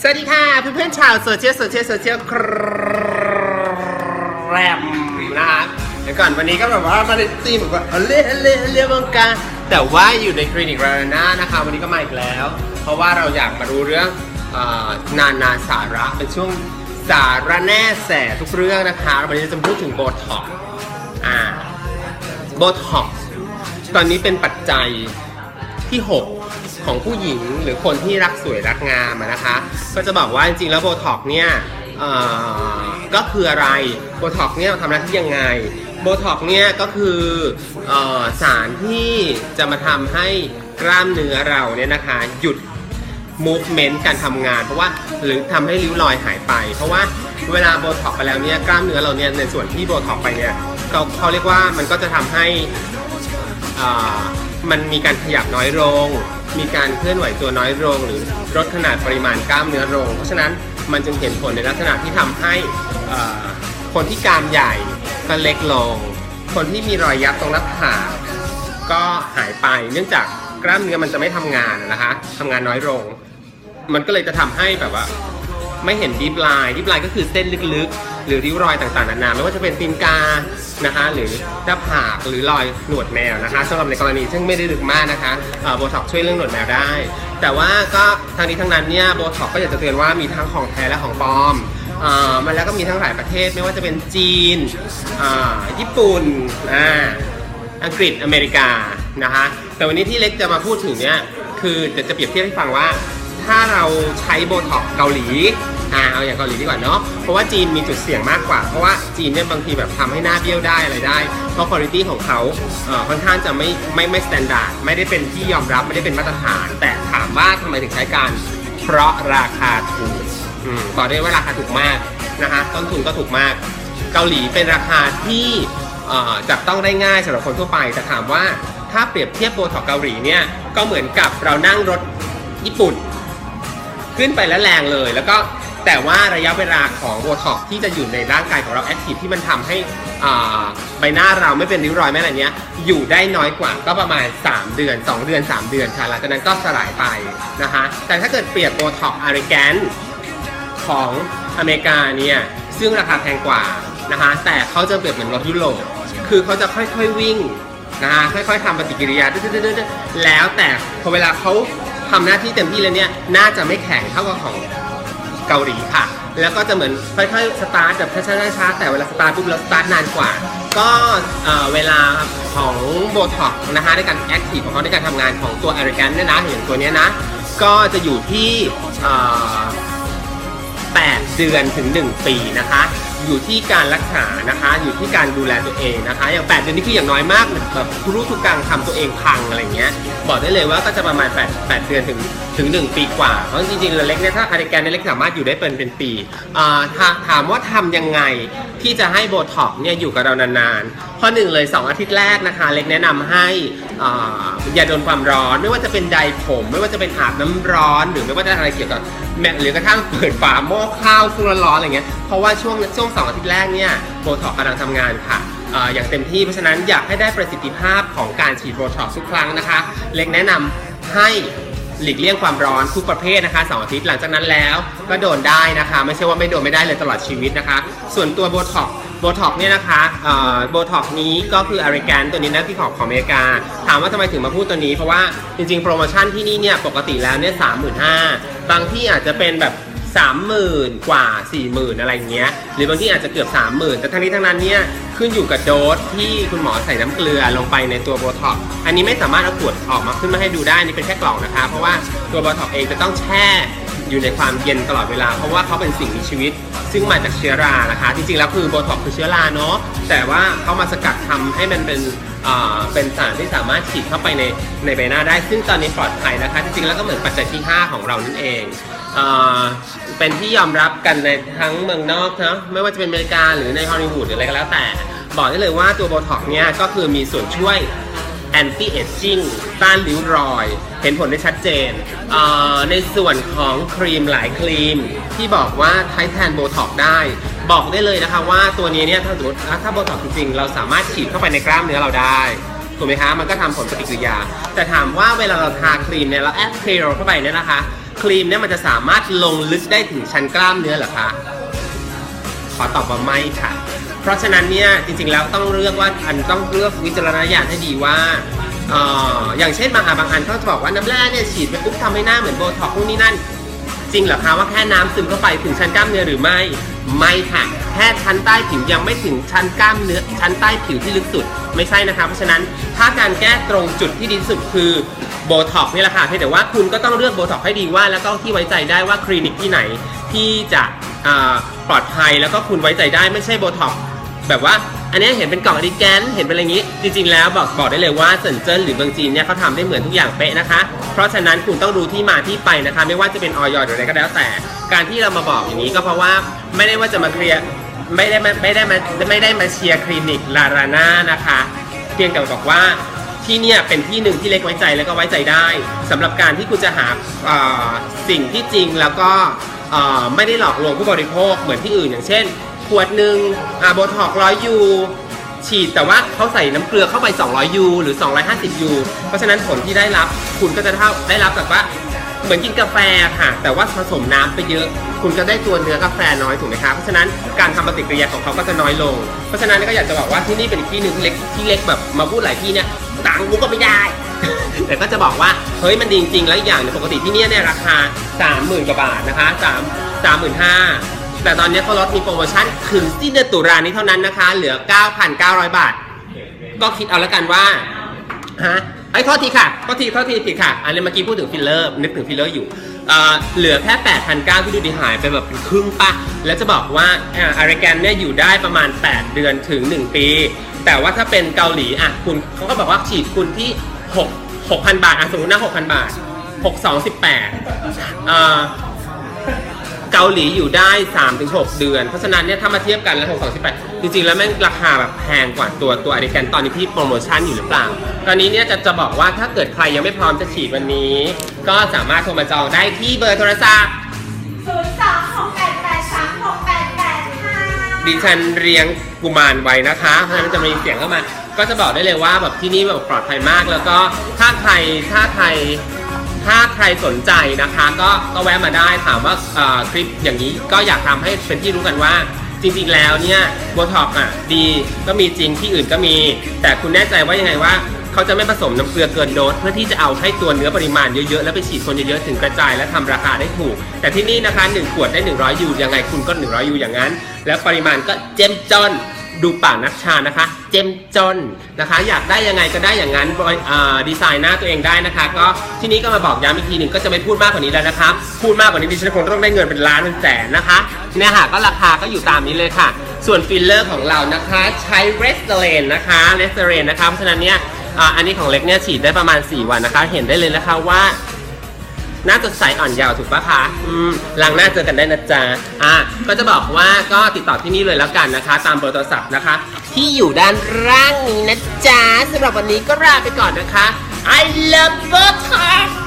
สวัสดีค่ะเพื่อนๆชาวโซเชียลโซเชียลโซเชียลแรมนะคะเดี๋ยวก่อนวันนี้ก็แบบว่ามาในธีมแบบว่าเล่เล่เล่วงการแต่ว่าอยู่ในคลินิกรานานะคะวันนี้ก็มาอีกแล้ว เพราะว่าเราอยากมารู้เรื่องนานาสาระเป็นช่วงสาระแน่แสทุกเรื่องนะคะวันนี้จะพูดถึงโบท็อกอ่าโบท็อกตอนนี้เป็นปัจจัย ที่ 6 ของผู้หญิงหรือคนที่รักสวยรักงามนะคะ ก็จะบอกว่าจริงๆแล้วโบท็อกเนี่ยก็คืออะไรโบท็อกเนี่ยทำหน้าที่ยังไงโบท็อกเนี่ยก็คืออสารที่จะมาทำให้กล้ามเนื้อเราเนี่ยนะคะหยุด movement การทำงาน เพราะว่าหรือทำให้ริ้วรอยหายไป เพราะว่าเวลาโบท็อกไปแล้วเนี่ยกล้ามเนื้อเราเนี่ยในส่วนที่โบท็อกไปเนี่ยเขาเขาเรียกว่ามันก็จะทำให้อ่า มันมีการขยับน้อยลง มีการเคลื่อนไหวตัวน้อยลง หรือลดขนาดปริมาณกล้ามเนื้อลง เพราะฉะนั้นมันจึงเห็นผลในลักษณะที่ทำให้คนที่กรามใหญ่ก็เล็กลง คนที่มีรอยยับตรงหน้าผากก็หายไปเนื่องจากกล้ามเนื้อมันจะไม่ทำงานนะคะทำงานน้อยลง มันก็เลยจะทำให้แบบว่า ไม่เห็นดีปลายดีปลายก็คือเส้นลึกๆ หรือริ้วรอยต่างๆนานาไม่ว่าจะเป็นตีนกานะคะ หรือหน้าผากหรือรอยหนวดแมวนะคะสำหรับในกรณีซึ่งไม่ได้ลึกมากนะคะโบท็อกช่วยเรื่องหนวดแมวได้ แต่ว่าก็ทางนี้ทั้งนั้นเนี่ยโบท็อกก็อยากจะเตือนว่ามีทั้งของแท้และของปลอมอ่ามันแล้วก็มีทั้งหลายประเทศไม่ว่าจะเป็นจีนญี่ปุ่นอ,อังกฤษอเมริกานะคะแต่วันนี้ที่เล็กจะมาพูดถึงเนี่ยคือจะจะเปรียบเทียบให้ฟังว่า ถ้าเราใช้โบท็อกซ์เกาหลี อ่าเอาอย่างเกาหลีดีกว่าเนาะเพราะว่าจีนมีจุดเสี่ยงมากกว่า เพราะว่าจีนเนี่ยบางทีแบบทำให้หน้าเบี้ยวได้อะไรได้ เพราะคุณภาพของเขาเอ่อค่อนข้างจะไม่ไม่ไม่สแตนดาร์ดไม่ได้เป็นที่ยอมรับไม่ได้เป็นมาตรฐาน แต่ถามว่าทำไมถึงใช้การเพราะราคาถูกอืมบอกได้ว่าราคาถูกมากนะคะต้นทุนก็ถูกมาก เกาหลีเป็นราคาที่จับต้องได้ง่ายสำหรับคนทั่วไปแต่ถามว่าถ้าเปรียบเทียบโบท็อกเกาหลีเนี่ยก็เหมือนกับเรานั่งรถญี่ปุ่น ขึ้นไปแล้วแรงเลย แล้วก็ แต่ว่าระยะเวลาของโบท็อกที่จะอยู่ในร่างกายของเราแอคทีฟที่มันทำให้ใบหน้าเราไม่เป็นริ้วรอยไม่อะไรเนี้ย อยู่ได้น้อยกว่าก็ประมาณ 3 เดือน 2 เดือน 3 เดือนค่ะหลังจากนั้นก็สลายไปนะคะแต่ถ้าเกิดเปรียบโบท็อกอาริแกนของอเมริกาเนี่ยซึ่งราคาแพงกว่านะคะแต่เขาจะเปรียบเหมือนรถยุโรปคือเขาจะค่อยๆวิ่งนะคะค่อยๆทำปฏิกิริยาดื้อๆๆๆแล้วแต่พอเวลาเขาทำหน้าที่เต็มที่เลยเนี่ยน่าจะไม่แข็งเท่ากับของ เกาหลีค่ะ แล้วก็จะเหมือนค่อยๆสตาร์ทแบบช้าๆๆแต่เวลาสตาร์ทปุ๊บแล้วสตาร์ทนานกว่า ก็เวลาของโบท็อกนะคะในการแอคทีฟของเขาในการทำงานของตัวอริแกนเนี่ยนะอย่างตัวเนี้ยนะ ก็จะอยู่ที่8เดือนถึง 1 ปีนะคะ อยู่ที่การรักษานะคะ อยู่ที่การดูแลตัวเองนะคะ อย่าง 8 เดือนนี่คืออย่างน้อยมากแบบทุรู้ทุกกางทำตัวเองพังอะไรเงี้ยบอกได้เลยว่าก็จะประมาณ 8 8 เดือนถึงถึง 1 ปีกว่า เพราะจริงๆเล็กเนี่ยถ้าอาริแกนเล็กสามารถอยู่ได้เป็นเป็นปีอ่าถามว่าทำยังไงที่จะให้โบท็อกซ์เนี่ยอยู่กับเรานานๆข้อหนึ่งเลย 2 อาทิตย์แรกนะคะ เล็กแนะนำให้ ยาโดนความร้อน ไม่ว่าจะเป็นไดร์ผม ไม่ว่าจะเป็นอาบน้ำร้อน หรือไม่ว่าจะอะไรเกี่ยวกับแม้หรือกระทั่งเปิดฝาหม้อข้าวซึ่งร้อนๆอะไรเงี้ยเพราะว่าช่วงช่วงสองอาทิตย์แรกเนี่ยโบท็อกกำลังทำงานค่ะอย่างเต็มที่เพราะฉะนั้นอยากให้ได้ประสิทธิภาพของการฉีดโบท็อกทุกครั้งนะคะ เล็กแนะนำให้หลีกเลี่ยงความร้อนทุกประเภทนะคะสองอาทิตย์หลังจากนั้นแล้วก็โดนได้นะคะ ไม่ใช่ว่าไม่โดนไม่ได้เลยตลอดชีวิตนะคะ ส่วนตัวโบท็อก โบท็อกเนี่ยนะคะโบท็อกนี้ก็คืออาริแกนตัวนี้นะที่ของของอเมริกา ถามว่าทำไมถึงมาพูดตัวนี้ เพราะว่าจริงๆ โปรโมชั่นที่นี่เนี่ยปกติแล้วเนี่ยสามหมื่นห้าบางที่อาจจะเป็นแบบสามหมื่นกว่าสี่หมื่นอะไรเงี้ย หรือบางที่อาจจะเกือบสามหมื่นแต่ทั้งนี้ทั้งนั้นเนี่ยขึ้นอยู่กับโดสที่คุณหมอใส่น้ำเกลือลงไปในตัวโบท็อกอันนี้ไม่สามารถเอาขวดออกมาขึ้นมาให้ดูได้นี่เป็นแค่กล่องนะคะ เพราะว่าตัวโบท็อกเองจะต้องแช่อยู่ในความเย็นตลอดเวลา เพราะว่าเขาเป็นสิ่งมีชีวิต ซึ่งมาจากเชื้อรานะคะ จริงๆแล้วคือโบท็อกคือเชื้อราเนาะแต่ว่าเขามาสกัดทำให้มันเป็นอ่าเป็นสารที่สามารถฉีดเข้าไปในในใบหน้าได้ ซึ่งตอนนี้ปลอดภัยนะคะ จริงๆแล้วก็เหมือนปัจจัยที่ 5 ของเรานั่นเองเอ่าเป็นที่ยอมรับกันในทั้งเมืองนอกเนาะไม่ว่าจะเป็นอเมริกาหรือในฮอลลีวูดหรืออะไรก็แล้วแต่ บอกได้เลยว่าตัวโบท็อกเนี่ยก็คือมีส่วนช่วย anti aging ต้านริ้วรอย เห็นผลได้ชัดเจน ในส่วนของครีมหลายครีม ที่บอกว่าใช้แทนโบท็อกได้ บอกได้เลยนะคะว่าตัวนี้เนี่ยถ้าสมมติถ้าโบท็อกจริงๆ เราสามารถฉีดเข้าไปในกล้ามเนื้อเราได้ถูกไหมคะมันก็ทำผลปฏิกิริยา แต่ถามว่าเวลาเราทาครีมเนี่ยเราแอดเพลเข้าไปเนี่ยนะคะ ครีมเนี่ยมันจะสามารถลงลึกได้ถึงชั้นกล้ามเนื้อหรอคะขอตอบว่าไม่ค่ะ เพราะฉะนั้นเนี่ยจริงๆแล้วต้องเลือกว่าอันต้องเลือกวิจารณญาณให้ดีว่าออย่างเช่นบางอันบางอันเขาจะบอกว่าน้ำแร่เนี่ยฉีดไปปุ๊บทำให้หน้าเหมือนโบท็อกซ์นู่นนี่นั่น จริงเหรอคะว่าแค่น้ำซึมเข้าไปถึงชั้นกล้ามเนื้อหรือไม่ไม่ค่ะแค่ชั้นใต้ผิวยังไม่ถึงชั้นกล้ามเนื้อชั้นใต้ผิวที่ลึกสุดไม่ใช่นะคะเพราะฉะนั้นถ้าการแก้ตรงจุดที่ดีสุดคือโบท็อกซ์นี่แหละค่ะเพียงแต่ว่าคุณก็ต้องเลือกโบท็อกซ์ให้ดีว่า แล้วก็ที่ไว้ใจได้ว่าคลินิกที่ไหนที่จะปลอดภัยแล้วก็คุณไว้ใจได้ไม่ใช่โบท็อก แบบว่าอันนี้เห็นเป็นกล่องอดิแกนเห็นเป็นอะไรอย่างนี้ จริงๆแล้วบอกบอกได้เลยว่าเซินเจิ้นหรือเมืองจีนเนี่ยเขาทำได้เหมือนทุกอย่างเป๊ะนะคะ เพราะฉะนั้นคุณต้องดูที่มาที่ไปนะคะ ไม่ว่าจะเป็นออยหรืออะไรก็แล้วแต่ การที่เรามาบอกอย่างนี้ก็เพราะว่าไม่ได้ว่าจะมาเคลียร์ไม่ได้มาไม่ได้มาไม่ได้มาเชียร์คลินิกลาราน่านะคะ เพียงแต่บอกว่าที่เนี่ยเป็นที่หนึ่งที่เล็กไว้ใจแล้วก็ไว้ใจได้สำหรับการที่คุณจะหาสิ่งที่จริงแล้วก็ไม่ได้หลอกลวงผู้บริโภคเหมือนที่อื่นอย่างเช่น ขวดหนึ่งอ่าโบท็อกร้อยยูฉีดแต่ว่าเขาใส่น้ำเกลือเข้าไป 200 ยูหรือ 250 ยู เพราะฉะนั้นผลที่ได้รับคุณก็จะเท่าได้รับแบบว่าเหมือนกินกาแฟค่ะ แต่ว่าผสมน้ำไปเยอะ คุณก็ได้ตัวเนื้อกาแฟน้อยถูกไหมคะเพราะฉะนั้นการทำปฏิกิริยาของเขาก็จะน้อยลง เพราะฉะนั้นก็อยากจะบอกว่าที่นี่เป็นที่หนึ่งที่เล็กที่เล็กแบบมาพูดหลายที่เนี่ยตังค์กูก็ไม่ได้ แต่ก็จะบอกว่าเฮ้ยมันดีจริงๆแล้วอย่างเนี่ยปกติที่เนี่ยเนี่ยราคา 30,000กว่าบาทนะคะ3 35,000 แต่ตอนนี้เขาลดมีโปรโมชั่นถึงสิ้นเดือนตุลานี้เท่านั้นนะคะ เหลือ 9,900 บาท ก็คิดเอาแล้วกันว่าฮะไอ้ยโทษทีค่ะโทษทีโทษทีผิดค่ะ อันนี้เมื่อกี้พูดถึงฟิลเลอร์นึกถึงฟิลเลอร์อยู่เหลือแค่ 8,900ที่ดูดีหายไปแบบครึ่งปะแล้วจะบอกว่าอ่าอาริแกนเนี่ยอยู่ได้ประมาณ 8 เดือนถึง 1 ปี แต่ว่าถ้าเป็นเกาหลีอะคุณเขาก็บอกว่าฉีดคุณที่ 6 6,000 บาทอะสมมตินะ6,000 บาท 6 2 18อ่า เกาหลีอยู่ได้ 3-6 เดือน เพราะฉะนั้นเนี่ยถ้ามาเทียบกันแล้ว6 2 8จริงๆ แล้วแม่งราคาแบบแพงกว่าตัวตัวอเมริกันตอนนี้ที่โปรโมชั่นอยู่หรือเปล่า ตอนนี้เนี่ยจะจะบอกว่าถ้าเกิดใครยังไม่พร้อมจะฉีดวันนี้ ก็สามารถโทรมาจองได้ที่เบอร์โทรศัพท์ศูนย์สองหกแปดแปดสามหกแปดแปดห้าดิฉันเรียงกุมารไว้นะคะ เพราะฉะนั้นจะมีเสียงเข้ามา ก็จะบอกได้เลยว่าแบบที่นี่แบบปลอดภัยมาก แล้วก็ถ้าใครถ้าใคร ถ้าใครสนใจนะคะ ก็ก็แวะมาได้ถามว่าคลิปอย่างนี้ก็อยากทำให้เป็นที่รู้กันว่าจริงๆแล้วเนี่ยโบท็อกอะดีก็มีจริงที่อื่นก็มี แต่คุณแน่ใจว่ายังไงว่าเขาจะไม่ผสมน้ำเกลือเกินโดสเพื่อที่จะเอาให้ตัวเนื้อปริมาณเยอะๆ แล้วไปฉีดคนเยอะๆ ถึงกระจายและทำราคาได้ถูก แต่ที่นี่นะคะ 1 ขวดได้ 100 ยูยังไงคุณก็ 100 ยูอย่างนั้น แล้วปริมาณก็เจ้มจน ดูปากนักชานะคะ เจมจนนะคะ อยากได้ยังไงก็ได้อย่างนั้นบริอ่าดีไซน์หน้าตัวเองได้นะคะ ก็ที่นี้ก็มาบอกย้ำอีกทีหนึ่งก็จะไม่พูดมากกว่านี้แล้วนะคะพูดมากกว่านี้ดิฉันคงต้องได้เงินเป็นล้านเป็นแสนนะคะเนี่ยค่ะก็ราคาก็อยู่ตามนี้เลยค่ะ ส่วนฟิลเลอร์ของเรานะคะใช้เรสเตอเรนนะคะเรสเตอเรนนะคะเพราะฉะนั้นเนี่ยอันนี้ของเล็กเนี่ยฉีดได้ประมาณ 4 วันนะคะ เห็นได้เลยนะคะว่า หน้าสดใสอ่อนเยาว์ถูกปะคะอืมล้างหน้าเจอกันได้นะจ๊ะอะก็จะบอกว่าก็ติดต่อที่นี่เลยแล้วกันนะคะ ตามเบอร์โทรศัพท์นะคะ ที่อยู่ด้านล่างนี้นะจ๊ะสำหรับวันนี้ก็ลาไปก่อนนะคะ I love you ค่ะ